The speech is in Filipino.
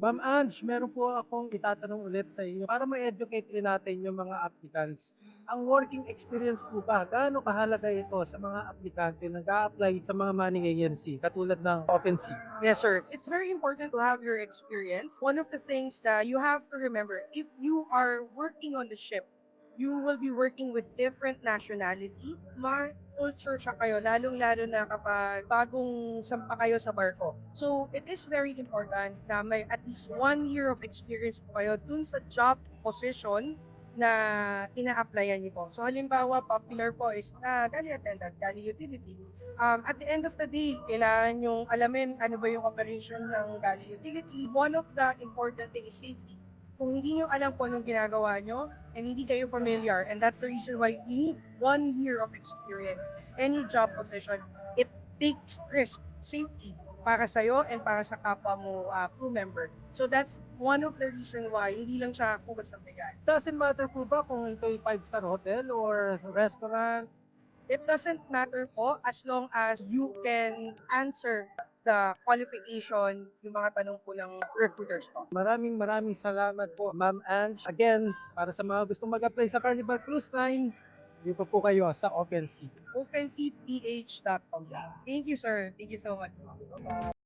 Ma'am Ange, meron po akong itatanong ulit sa inyo para ma-educate rin natin yung mga applicants. Ang working experience po ba, gaano kahalaga ito sa mga aplikante na nag-a-apply sa mga money agency katulad ng OpenSea? Yes, sir. It's very important to have your experience. One of the things that you have to remember, if you are working on the ship, you will be working with different nationality. Ma-culture siya kayo, lalong-lalo na kapag bagong sampa kayo sa barko. So, it is very important na may at least one year of experience po kayo dun sa job position na ina-applyan niyo po. So, halimbawa, popular po is uh, galley attendant, galley utility. Um, at the end of the day, kailangan yung alamin ano ba yung operation ng galley utility. One of the important thing is safety. Kung hindi nyo alam kung anong ginagawa nyo, and hindi kayo familiar, and that's the reason why you need one year of experience. Any job position, it takes risk, safety, para sa'yo and para sa kapwa mo uh, crew member. So that's one of the reason why hindi lang siya focus sa bigay. Doesn't matter po ba kung ito ay 5-star hotel or restaurant? It doesn't matter po as long as you can answer the qualification, yung mga tanong po ng recruiters po. Maraming maraming salamat po, Ma'am Ange. Again, para sa mga gustong mag-apply sa Carnival Cruise Line, dito po kayo sa OpenSea. OpenCPH.com. Thank you, sir. Thank you so much.